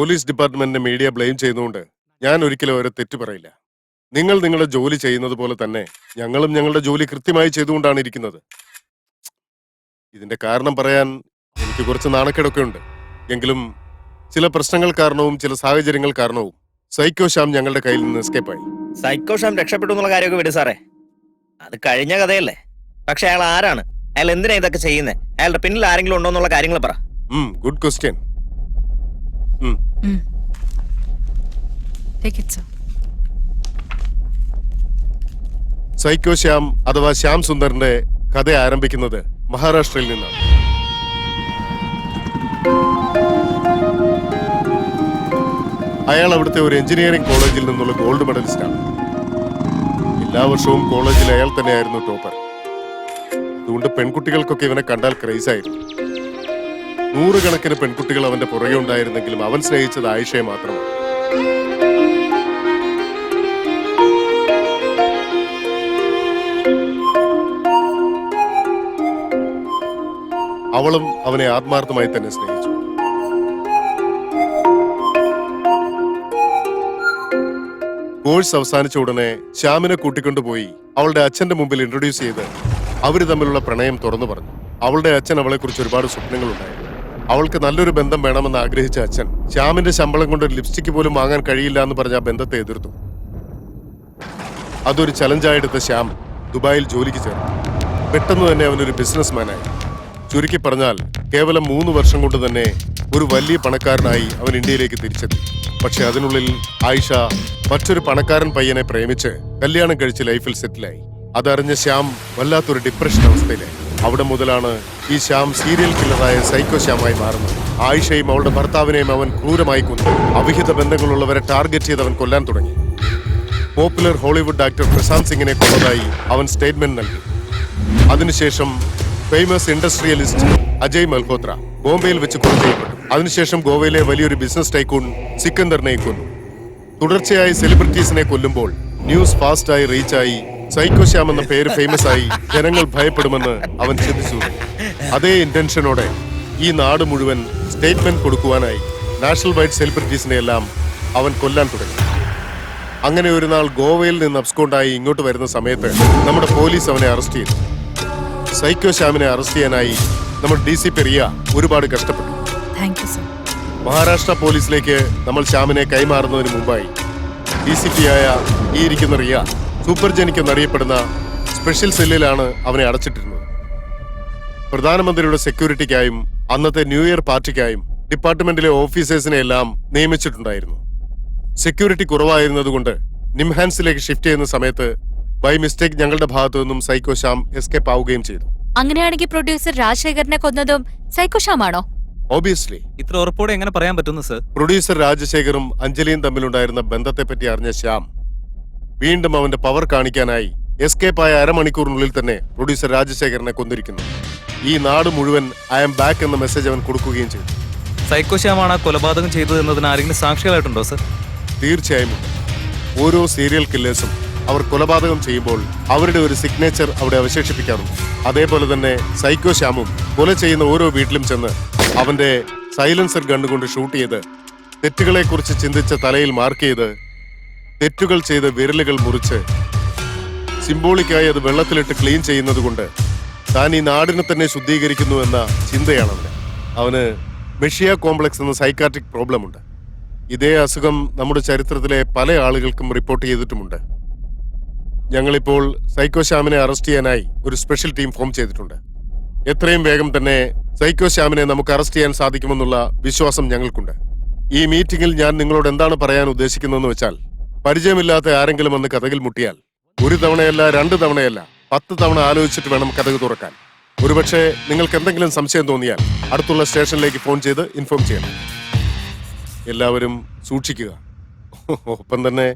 Police ഡിപ്പാർട്ട്മെന്റിനെ media blame ചെയ്യുന്നതുകൊണ്ട് ഞാൻ ഒരിക്കലും അവരെ തെറ്റു പറയില്ല. നിങ്ങൾ നിങ്ങളുടെ ജോലി ചെയ്യുന്നത് പോലെ തന്നെ ഞങ്ങളും ഞങ്ങളുടെ ജോലി കൃത്യമായി ചെയ്തുകൊണ്ടാണ് ഇരിക്കുന്നത്. ഇതിന്റെ കാരണം പറയാൻ എനിക്ക് കുറച്ച് നാണക്കേടൊക്കെ ഉണ്ട്. എങ്കിലും ചില പ്രശ്നങ്ങൾ കാരണവും ചില സാഹചര്യങ്ങൾ കാരണവും സൈക്കോ ശ്യാം ഞങ്ങളുടെ കയ്യിൽ നിന്ന് എസ്കേപ്പായി സൈക്കോ രക്ഷപ്പെട്ടു എന്നുള്ള കാര്യമൊക്കെ വിട് സാറേ. അത് കഴിഞ്ഞ കഥയല്ലേ? പക്ഷെ അയാൾ ആരാണ്? അയാൾ എന്തിനാ ഇതൊക്കെ ചെയ്യുന്നത് അയാളുടെ പിന്നിൽ ആരെങ്കിലും ഉണ്ടോ എന്നുള്ള കാര്യങ്ങൾ പറ. Good question Take 되겠죠. Psycho Shyam അഥവാ ശ്യാം സുന്ദറിന്റെ കഥ ആരംഭിക്കുന്നത് മഹാരാഷ്ട്രയിൽ നിന്നാണ്. അയാൾ അവിടുത്തെ ഒരു എഞ്ചിനീയറിംഗ് കോളേജിൽ നിന്നുള്ള ഗോൾഡ് മെഡലിസ്റ്റാണ് എല്ലാ വർഷവും കോളേജിൽ അയാൾ തന്നെയായിരുന്നു ടോപ്പർ. അതുകൊണ്ട് പെൺകുട്ടികൾക്കൊക്കെ ഇവനെ കണ്ടാൽ ക്രൈസ് ആയിരുന്നു. നൂറുകണക്കിന് പെൺകുട്ടികൾ അവന്റെ പുറകെ ഉണ്ടായിരുന്നെങ്കിലും അവൻ സ്നേഹിച്ചത് ആയിഷയെ മാത്രമാണ്. അവളും അവനെ ആത്മാർത്ഥമായി തന്നെ സ്നേഹിച്ചു. കോഴ്സ് അവസാനിച്ച ഉടനെ ശ്യാമിനെ കൂട്ടിക്കൊണ്ടുപോയി അവളുടെ അച്ഛന്റെ മുമ്പിൽ ഇൻട്രൊഡ്യൂസ് ചെയ്ത് അവർ തമ്മിലുള്ള പ്രണയം തുറന്നു പറഞ്ഞു. അവളുടെ അച്ഛൻ അവളെക്കുറിച്ച് ഒരുപാട് സ്വപ്നങ്ങളുണ്ടായിരുന്നു. അവൾക്ക് നല്ലൊരു ബന്ധം വേണമെന്ന് ആഗ്രഹിച്ച അച്ഛൻ ശ്യാമിന്റെ ശമ്പളം കൊണ്ട് ഒരു ലിപ്സ്റ്റിക് പോലും വാങ്ങാൻ കഴിയില്ല എന്ന് പറഞ്ഞ ആ ബന്ധത്തെ എതിർത്തു. അതൊരു ചലഞ്ചായെടുത്ത ശ്യാം ദുബായിൽ ജോലിക്ക് ചേർന്നു. പെട്ടെന്ന് തന്നെ അവനൊരു ബിസിനസ്മാനായി ചുരുക്കി പറഞ്ഞാൽ കേവലം മൂന്ന് വർഷം കൊണ്ട് തന്നെ ഒരു വലിയ പണക്കാരനായി അവൻ ഇന്ത്യയിലേക്ക് തിരിച്ചെത്തി. പക്ഷെ അതിനുള്ളിൽ ആയിഷ മറ്റൊരു പണക്കാരൻ പയ്യനെ പ്രേമിച്ച് കല്യാണം കഴിച്ച് ലൈഫിൽ സെറ്റിലായി അതറിഞ്ഞ ശ്യാം വല്ലാത്തൊരു ഡിപ്രഷൻ അവസ്ഥയിലായി. അവിടെ മുതലാണ് ഈ ശ്യാം സീരിയൽ കില്ലറായ സൈക്കോ ശ്യാമായി മാറുന്നത്. ആയിഷയും അവളുടെ ഭർത്താവിനെയും അവൻ ക്രൂരമായി കൊന്നു. അവിഹിത ബന്ധങ്ങളുള്ളവരെ ടാർഗറ്റ് ചെയ്ത് അവൻ കൊല്ലാൻ തുടങ്ങി. പോപ്പുലർ ഹോളിവുഡ് ആക്ടർ പ്രശാന്ത് സിംഗിനെ കൊന്നതായി അവൻ സ്റ്റേറ്റ്മെന്റ് നൽകി. അതിനുശേഷം ഫേമസ് ഇൻഡസ്ട്രിയലിസ്റ്റ് അജയ് മൽഹോത്ര ബോംബെയിൽ വെച്ച് കൊല ചെയ്യപ്പെട്ടു. അതിനുശേഷം ഗോവയിലെ വലിയൊരു ബിസിനസ് ടൈക്കൂൺ സിക്കന്ദറിനെ കൊന്നു. തുടർച്ചയായി സെലിബ്രിറ്റീസിനെ കൊല്ലുമ്പോൾ ന്യൂസ് ഫാസ്റ്റായി റീച്ചായി സൈക്കോ ശ്യാം എന്ന പേര് ഫേമസ് ആയി ജനങ്ങൾ ഭയപ്പെടുമെന്ന് അവൻ ചിന്തിച്ചു. അതേ ഇന്റൻഷനോടെ ഈ നാട് മുഴുവൻ സ്റ്റേറ്റ്മെന്റ് കൊടുക്കുവാനായി നാഷണൽ വൈഡ് സെലിബ്രിറ്റീസിനെ എല്ലാം അവൻ കൊല്ലാൻ തുടങ്ങി. അങ്ങനെ ഒരു നാൾ ഗോവയിൽ നിന്ന് അബ്സ്കോണ്ടായി ഇങ്ങോട്ട് വരുന്ന സമയത്ത് നമ്മുടെ പോലീസ് അവനെ അറസ്റ്റ് ചെയ്തു. സൈക്കോ ശ്യാമിനെ അറസ്റ്റ് ചെയ്യാനായി നമ്മൾ ഡി സി പി റിയ ഒരുപാട് കഷ്ടപ്പെട്ടു. മഹാരാഷ്ട്ര പോലീസിലേക്ക് നമ്മൾ ശ്യാമിനെ കൈമാറുന്നതിന് മുമ്പായി ഡി സി പി ആയ ഈ ഇരിക്കുന്ന റിയ സൂപ്പർ ജനിക്ക് എന്നറിയപ്പെടുന്ന സ്പെഷ്യൽ സെല്ലിലാണ് അവനെ അടച്ചിട്ടിരുന്നത്. പ്രധാനമന്ത്രിയുടെ സെക്യൂരിറ്റിക്കായും അന്നത്തെ ന്യൂ ഇയർ പാർട്ടിക്കായും ഡിപ്പാർട്ട്മെന്റിലെ ഓഫീസേഴ്സിനെ എല്ലാം നിയമിച്ചിട്ടുണ്ടായിരുന്നു. സെക്യൂരിറ്റി കുറവായിരുന്നതുകൊണ്ട് നിംഹാൻസിലേക്ക് ഷിഫ്റ്റ് ചെയ്യുന്ന സമയത്ത് ബൈ മിസ്റ്റേക്ക് ഞങ്ങളുടെ ഭാഗത്തു നിന്നും സൈക്കോ ശ്യാം എസ്കേപ്പ് ആവുകയും ചെയ്തു. അങ്ങനെയാണെങ്കിൽ പ്രൊഡ്യൂസർ രാജശേഖരനെ കൊന്നതും സൈക്കോ ശ്യാമാണോ? ഓബിയസ്ലി ഇത്ര ഉറപ്പോടെ എങ്ങനെ പറയാൻ പറ്റുന്നു സർ? പ്രൊഡ്യൂസർ രാജശേഖറും അഞ്ജലിയും തമ്മിലുണ്ടായിരുന്ന ബന്ധത്തെപ്പറ്റി അറിഞ്ഞ ശ്യാം വീണ്ടും അവന്റെ പവർ കാണിക്കാനായി എസ്കേപ്പ് ആയ അരമണിക്കൂറിനുള്ളിൽ തന്നെ പ്രൊഡ്യൂസർ രാജശേഖരനെ കൊന്നിരിക്കുന്നു. ഈ നാട് മുഴുവൻ ഐ എം ബാക്ക് എന്ന മെസ്സേജ് അവൻ കൊടുക്കുകയും ചെയ്തു. സൈക്കോ ശ്യാമാണ് ആ കൊലപാതകം ചെയ്തത് എന്നതിന് ആരെങ്കിലും സാക്ഷികളായിട്ടുണ്ടോ സർ? തീർച്ചയായും. ഓരോ സീരിയൽ കില്ലേഴ്സും അവർ കൊലപാതകം ചെയ്യുമ്പോൾ അവരുടെ ഒരു സിഗ്നേച്ചർ അവിടെ അവശേഷിപ്പിക്കാറുണ്ട്. അതേപോലെ തന്നെ സൈക്കോ ശ്യാമും കൊല ചെയ്യുന്ന ഓരോ വീട്ടിലും ചെന്ന് അവന്റെ സൈലൻസർ ഗണ്ണുകൊണ്ട് ഷൂട്ട് ചെയ്ത് തെറ്റുകളെക്കുറിച്ച് ചിന്തിച്ച തലയിൽ മാർക്ക് ചെയ്ത് തെറ്റുകൾ ചെയ്ത് വിരലുകൾ മുറിച്ച് സിംബോളിക്കായി അത് വെള്ളത്തിലിട്ട് ക്ലീൻ ചെയ്യുന്നത് കൊണ്ട് താൻ ഈ നാടിനെ തന്നെ ശുദ്ധീകരിക്കുന്നു എന്ന ചിന്തയാണ് അവന്. അവന് മെഷിയ കോംപ്ലക്സ് എന്ന സൈക്കാട്രിക് പ്രോബ്ലം ഉണ്ട്. ഇതേ അസുഖം നമ്മുടെ ചരിത്രത്തിലെ പല ആളുകൾക്കും റിപ്പോർട്ട് ചെയ്തിട്ടുമുണ്ട്. ഞങ്ങളിപ്പോൾ സൈക്കോ ശ്യാമിനെ അറസ്റ്റ് ചെയ്യാനായി ഒരു സ്പെഷ്യൽ ടീം ഫോം ചെയ്തിട്ടുണ്ട്. എത്രയും വേഗം തന്നെ സൈക്കോ ശ്യാമിനെ നമുക്ക് അറസ്റ്റ് ചെയ്യാൻ സാധിക്കുമെന്നുള്ള വിശ്വാസം ഞങ്ങൾക്കുണ്ട്. ഈ മീറ്റിംഗിൽ ഞാൻ നിങ്ങളോട് എന്താണ് പറയാൻ ഉദ്ദേശിക്കുന്നതെന്ന് വെച്ചാൽ പരിചയമില്ലാത്ത ആരെങ്കിലും വന്ന് കഥകിൽ മുട്ടിയാൽ ഒരു തവണയല്ല രണ്ട് തവണയല്ല പത്ത് തവണ ആലോചിച്ചിട്ട് വേണം കഥക് തുറക്കാൻ. ഒരുപക്ഷെ നിങ്ങൾക്ക് എന്തെങ്കിലും സംശയം തോന്നിയാൽ അടുത്തുള്ള സ്റ്റേഷനിലേക്ക് ഫോൺ ചെയ്ത് ഇൻഫോം ചെയ്യണം. എല്ലാവരും സൂക്ഷിക്കുക. ഒപ്പം തന്നെ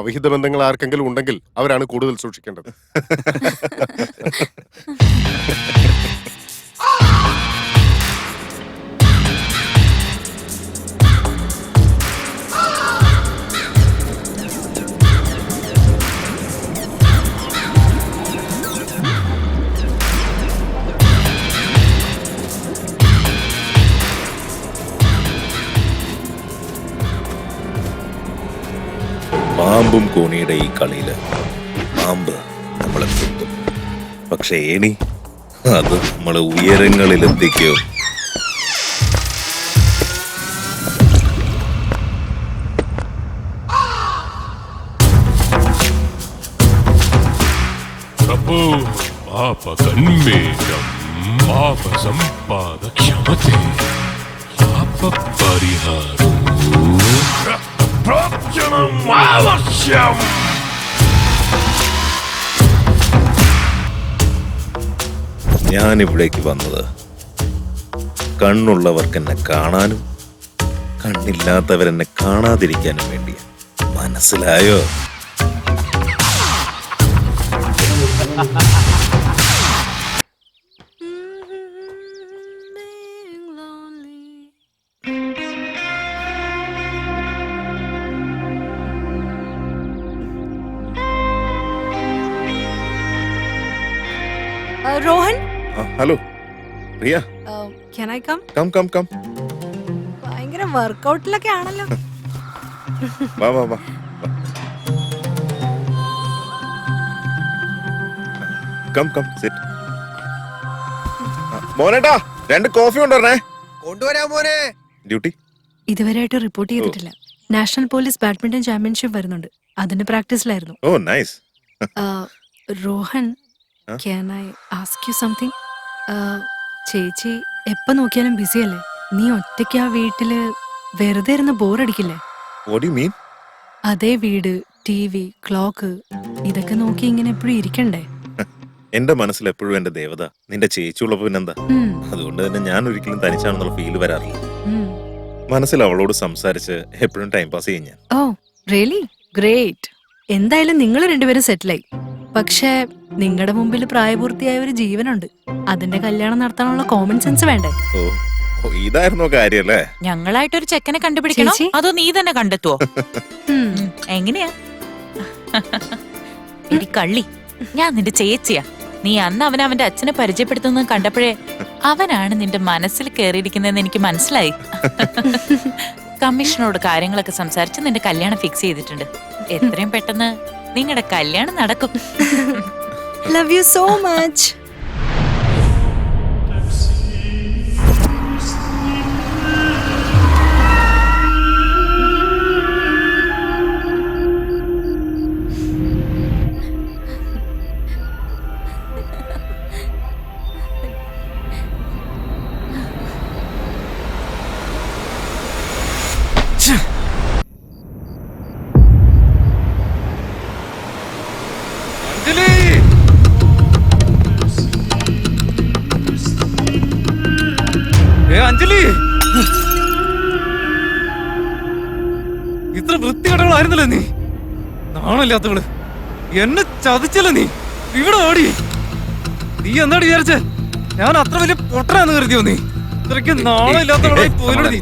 അവിഹിത ബന്ധങ്ങൾ ആർക്കെങ്കിലും ഉണ്ടെങ്കിൽ അവരാണ് കൂടുതൽ സൂക്ഷിക്കേണ്ടത്. പാമ്പും കോണിയുടെ ഈ കളിയിൽ പാമ്പ് നമ്മളെ കുത്തും പക്ഷെ ഏണി അത് നമ്മൾ ഉയരങ്ങളിൽ എത്തിക്കോ? പാപകന്മേഷം പാപസമ്പാദക്ഷമത്തെ പാപപരിഹാരം ദൃശ്യം ഞാൻ ഇവിടേക്ക് വന്നത് കണ്ണുള്ളവർക്ക് എന്നെ കാണാനും കണ്ണില്ലാത്തവരെന്നെ കാണാതിരിക്കാനും വേണ്ടിയാണ് മനസ്സിലായോ? Riya can I come come come come ഭയങ്കര വർക്കൗട്ടിലൊക്കെ ആണല്ലോ. വാ വാ വാ. കം കം സിറ്റ് മോനേട്ടാ രണ്ട് കോഫി കൊണ്ടുവരണേ. കൊണ്ടുവരാ മോനെ. ഡ്യൂട്ടി ഇതുവരെയായിട്ട് റിപ്പോർട്ട് ചെയ്തിട്ടില്ല. നാഷണൽ പോലീസ് ബാഡ്മിന്റൺ ചാമ്പ്യൻഷിപ്പ് വരുന്നുണ്ട്. അതിന്റെ പ്രാക്ടീസിലായിരുന്നു ഓ nice Rohan? Can I ask you something ചേച്ചി എപ്പ നോക്കിയാലും ബിസി അല്ലേ നീ ഒറ്റയ്ക്ക് ആ വീട്ടിൽ വെറുതെ ഇരുന്ന് ബോറടിക്കില്ലേ? അതേ വീട് ടി വി ക്ലോക്ക് ഇതൊക്കെ നോക്കി ഇങ്ങനെ എപ്പോഴും ഇരിക്കണ്ടേ? എന്റെ മനസ്സിൽ എപ്പോഴും എന്റെ ദേവത നിന്റെ ചേച്ചിയുള്ളപ്പോ പിന്നെന്താ? അതുകൊണ്ട് തന്നെ ഞാൻ ഒരിക്കലും തനിച്ചാണെന്നുള്ള ഫീൽ വരാറില്ല. മനസ്സിൽ അവളോട് സംസാരിച്ച് എപ്പോഴും ടൈം പാസ് ചെയ്യും ഞാൻ. ഓ റിയലി ഗ്രേറ്റ് എന്തായാലും നിങ്ങൾ രണ്ടുപേരും സെറ്റിലായി പക്ഷേ നിങ്ങളുടെ മുമ്പിൽ പ്രായപൂർത്തിയായ ഒരു ജീവനുണ്ട്. അതിന്റെ കല്യാണം നടത്താനുള്ള കോമൺ സെൻസ് വേണ്ടേ? ഓ ഓ, ഇതായിരുന്നോ കാര്യല്ലേ? ഞങ്ങളായിട്ടൊരു ചെക്കനെ കണ്ടുപിടിക്കണം. ചേച്ചി? അതോ നീ തന്നെ കണ്ടെത്തുവോ? ഉം. എങ്ങനെയാ? എടി കള്ളി ഞാൻ നിന്റെ ചേച്ചിയാ. നീ അന്ന് അവൻ അവന്റെ അച്ഛനെ പരിചയപ്പെടുത്തുന്നത് കണ്ടപ്പോഴേ അവനാണ് നിന്റെ മനസ്സിൽ കയറിയിരിക്കുന്നതെന്ന് എനിക്ക് മനസ്സിലായി. കമ്മീഷനോട് കാര്യങ്ങളൊക്കെ സംസാരിച്ച് നിന്റെ കല്യാണം ഫിക്സ് ചെയ്തിട്ടുണ്ട്. എത്രയും പെട്ടെന്ന് നിങ്ങളുടെ കല്യാണം നടക്കും. Love you so much Anjali. ഇത്ര വൃത്തികെട്ടവളായിരുന്നല്ലോ നീ? നാണല്ലാത്തവൾ എന്നെ ചതിച്ചല്ലേ നീ? ഇവിടെ ഓടി. നീ എന്താണ് വിചാരിച്ചേ? ഞാൻ അത്ര വലിയ പൊട്ടനാന്ന് കരുതിയോ നീ? ഇത്രയ്ക്ക് നാണമില്ലാത്തവളായി പോയില്ലോ നീ.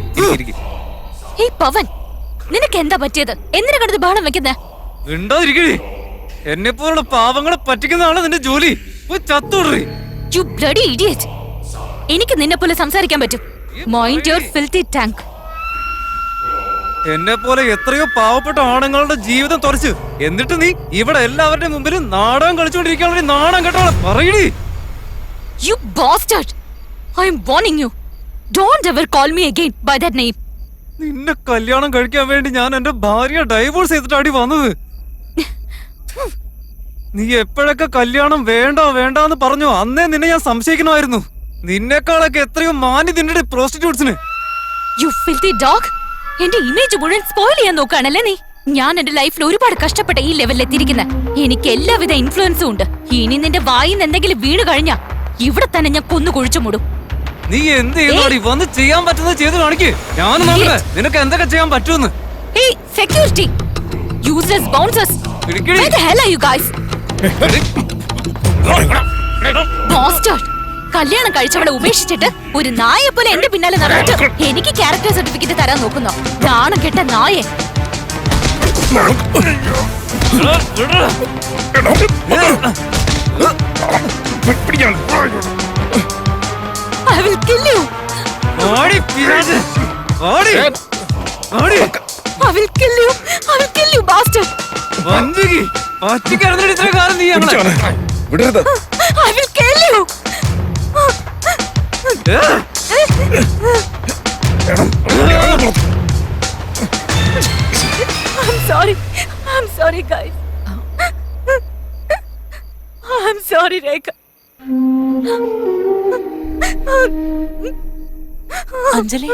ഏയ് പവൻ നിനക്ക് എന്താ പറ്റിയത്? എന്തിനാ കിടന്ന് ബഹളം വെക്കുന്നേ? ഉണ്ടാതിരിക്കണേ എന്നെ പോലുള്ള പാവങ്ങളെ പറ്റിക്കുന്ന പറ്റിക്കുന്നതാണ് നിന്റെ ജോലി. പോയി ചത്തോടറി. യു ബ്ലഡി ഇഡിയറ്റ് എനിക്ക് നിന്നെ പോലെ സംസാരിക്കാൻ പറ്റും. മൈൻഡ് യുവർ ഫിൽത്തി ടാങ്ക് എന്നെ പോലെ എത്രയോ പാവപ്പെട്ട ആണുങ്ങളുടെ ജീവിതം തുറച്ച്. എന്നിട്ട് നീ ഇവിടെ എല്ലാവരുടെ മുമ്പിലും നാടകം കളിച്ചുകൊണ്ടിരിക്കാനുള്ള നാടകം കേട്ടോളെ പറയടി. You boasted I'm warning you don't ever call me again by that name നിന്നെ കല്യാണം കഴിക്കാൻ വേണ്ടി ഞാൻ എന്റെ ഭാര്യ ഡൈവോഴ്സ് ചെയ്തിട്ടാടി വന്നത്. നീ എപ്പോഴൊക്കെ കല്യാണം വേണ്ട വേണ്ട എന്ന് പറഞ്ഞു അന്നേ നിന്നെ ഞാൻ സംശയിക്കണമായിരുന്നു. നിന്നെക്കാളൊക്കെ എത്രയോ മാന്യ നിന്റെ പ്രോസ്റ്റിറ്റ്യൂട്ട്സിന് യു ഫിൽത്തി ഡോഗ് എന്റെ ഇമേജ് മുഴുവൻ സ്പോയിൽ ചെയ്യാൻ നോക്കുകയാണല്ലേ നീ? ഞാൻ എന്റെ ലൈഫിൽ ഒരുപാട് കഷ്ടപ്പെട്ട ഈ ലെവലിൽ എത്തിയിരിക്കുന്നത് എനിക്ക് എല്ലാവിധ ഇൻഫ്ലുവൻസും ഉണ്ട്. ഇനി നിന്റെ വായിന്ന് എന്തെങ്കിലും വീണ് കഴിഞ്ഞാ ഇവിടെ തന്നെ ഞാൻ കൊന്നു കുഴിച്ചു മൂടും. നീ എന്ത് ചെയ്യുന്നോടി? വന്ന് ചെയ്യാൻ പറ്റുന്നത് ചെയ്തു കാണിക്ക്. ഞാൻ നോക്കട്ടെ നിനക്ക് എന്തൊക്കെ ചെയ്യാൻ പറ്റുമെന്ന്? Hey security useless bouncers. Where the hell are you guys? Bastard! കല്യാണം കഴിച്ചവളെ ഉപേക്ഷിച്ചിട്ട് ഒരു നായെ പോലെ എന്റെ പിന്നാലെ നടന്നിട്ട് എനിക്ക് ക്യാരക്ടർ സർട്ടിഫിക്കറ്റ് തരാൻ നോക്കുന്നോ നാണം കെട്ട നായെ I will kill you! ഓടി പിശാച്. ഓടി ഓടി I will kill you! I will kill you, bastard! ഇത്ര കാലം നീ ഞങ്ങളെ വിടരുത് I will kill you. Sorry I'm sorry guys I'm sorry Rekha Anjali